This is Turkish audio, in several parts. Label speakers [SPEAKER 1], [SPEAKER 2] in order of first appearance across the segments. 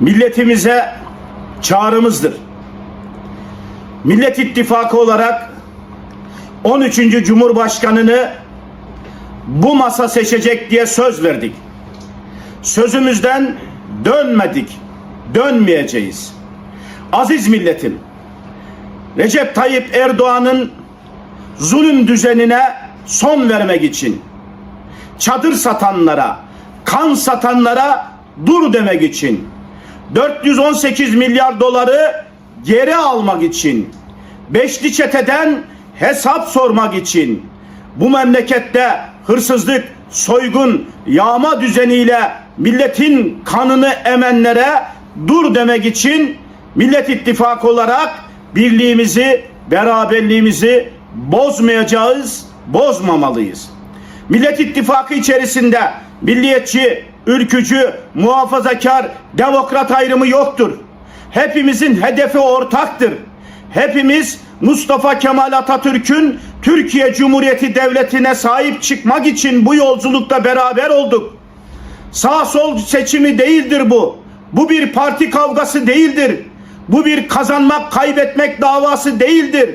[SPEAKER 1] milletimize çağrımızdır. Millet İttifakı olarak 13. Cumhurbaşkanını bu masa seçecek diye söz verdik. Sözümüzden dönmedik, dönmeyeceğiz. Aziz milletim, Recep Tayyip Erdoğan'ın zulüm düzenine son vermek için çadır satanlara, kan satanlara dur demek için 418 milyar doları geri almak için beşli çeteden hesap sormak için bu memlekette hırsızlık, soygun, yağma düzeniyle milletin kanını emenlere dur demek için Millet İttifakı olarak birliğimizi, beraberliğimizi bozmayacağız, bozmamalıyız. Millet İttifakı içerisinde milliyetçi, ülkücü, muhafazakar, demokrat ayrımı yoktur. Hepimizin hedefi ortaktır. Hepimiz Mustafa Kemal Atatürk'ün Türkiye Cumhuriyeti Devleti'ne sahip çıkmak için bu yolculukta beraber olduk. Sağ sol seçimi değildir bu. Bu bir parti kavgası değildir. Bu bir kazanmak kaybetmek davası değildir.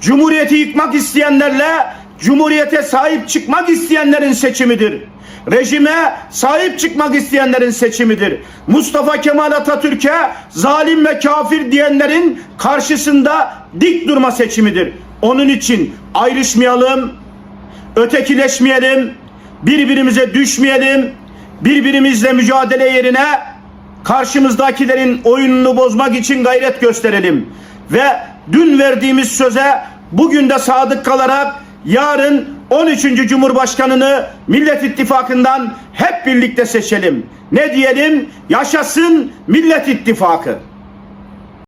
[SPEAKER 1] Cumhuriyeti yıkmak isteyenlerle Cumhuriyete sahip çıkmak isteyenlerin seçimidir. Rejime sahip çıkmak isteyenlerin seçimidir. Mustafa Kemal Atatürk'e zalim ve kafir diyenlerin karşısında dik durma seçimidir. Onun için ayrışmayalım, ötekileşmeyelim, birbirimize düşmeyelim, birbirimizle mücadele yerine karşımızdakilerin oyununu bozmak için gayret gösterelim. Ve dün verdiğimiz söze bugün de sadık kalarak yarın 13. Cumhurbaşkanını Millet İttifakı'ndan hep birlikte seçelim. Ne diyelim? Yaşasın Millet İttifakı.